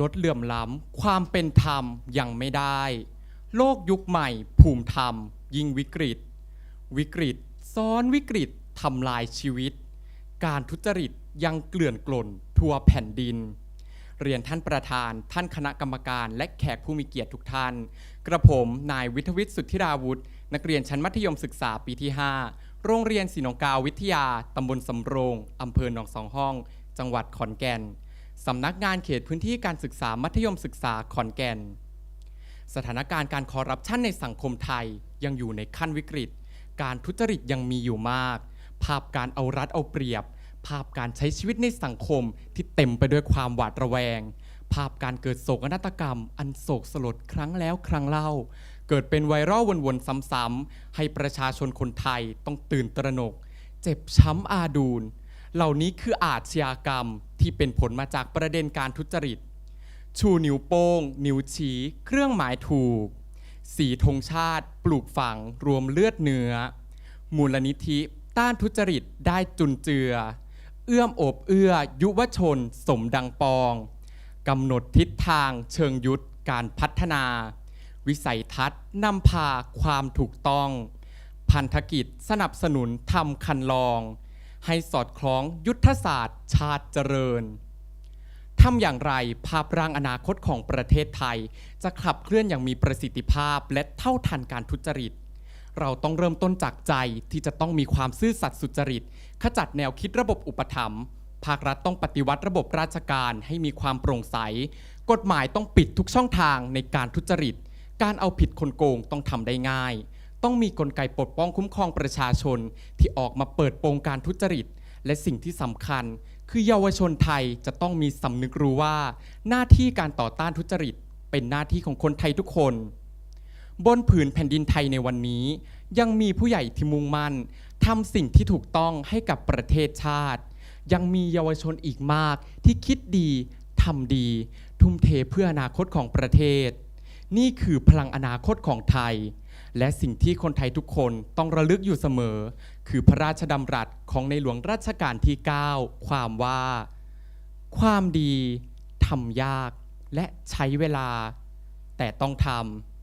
ลดเหลื่อมล้ำความเป็นธรรมยังไม่ได้ โลกยุคใหม่ ภูมิธรรม ยิ่งวิกฤต วิกฤต ซ้อนวิกฤตทำลายชีวิต การทุจริตยังเกลื่อนกล่นทั่วแผ่นดิน เรียนท่านประธาน ท่านคณะกรรมการและแขกผู้มีเกียรติทุกท่าน กระผมนายวิทวิทย์สุทธิราวุธนักเรียนชั้นมัธยมศึกษาปีที่ 5 โรงเรียนศรีนงกาววิทยาตำบลสำโรงอำเภอหนองสองห้อง จังหวัดขอนแก่น สำนักงานเขตพื้นที่การศึกษามัธยมศึกษาขอนแก่น สถานการณ์การคอร์รัปชันในสังคมไทยยังอยู่ในขั้นวิกฤต การทุจริตยังมีอยู่มาก ภาพการเอารัดเอาเปรียบ ภาพการใช้ชีวิตในสังคมที่เต็มไปด้วยความหวาดระแวง ภาพการเกิดโศกนาฏกรรม อันโศกสลดครั้งแล้วครั้งเล่า เกิดเป็นไวรัลวนๆซ้ำๆให้ประชาชนคนไทยต้องตื่นตระหนก เจ็บช้ำอาดูลเหล่านี้คืออาชญากรรม ที่เป็นผลมาจากประเด็นการทุจริต ชูนิ้วโป้ง นิ้วชี้ เครื่องหมายถูก สีธงชาติ ปลูกฝัง รวมเลือดเนื้อ มูลนิธิต้านทุจริตได้จุนเจือ เอื้อมอบเอื้อ ยุวชน สมดังปองกำหนดทิศทางเชิงยุทธการพัฒนา วิสัยทัศน์นำพาความถูกต้อง พันธกิจสนับสนุนทำคันลอง ให้สอดคล้องยุทธศาสตร์ชาติเจริญทำอย่างไรภาพร่างอนาคตของประเทศไทย จะขับเคลื่อนอย่างมีประสิทธิภาพและเท่าทันการทุจริต เราต้องเริ่มต้นจากใจที่จะต้องมีความซื่อสัตย์สุจริต ขจัดแนวคิดระบบอุปถัมภ์ภาครัฐต้องปฏิวัติระบบราชการให้มีความโปร่งใส กฎหมายต้องปิดทุกช่องทางในการทุจริต การเอาผิดคนโกงต้องทำได้ง่าย ต้องมีกลไกปกป้องคุ้มครองประชาชนที่ออกมาเปิดโปงการทุจริต และสิ่งที่สำคัญ คือเยาวชนไทยจะต้องมีสำนึกรู้ว่า หน้าที่การต่อต้านทุจริต เป็นหน้าที่ของคนไทยทุกคน บนผืนแผ่นดินไทยในวันนี้ ยังมีผู้ใหญ่ที่มุ่งมั่นทำสิ่งที่ถูกต้องให้กับประเทศชาติ ยังมีเยาวชนอีกมากที่คิดดีทำดี ทุ่มเทเพื่ออนาคตของประเทศ นี่คือพลังอนาคตของไทย และสิ่งที่คนไทยทุกคนต้องระลึกอยู่เสมอ คือพระราชดำรัสของในหลวงรัชกาลที่ 9 ความว่า ความดีทำยากและใช้เวลา แต่ต้องทำ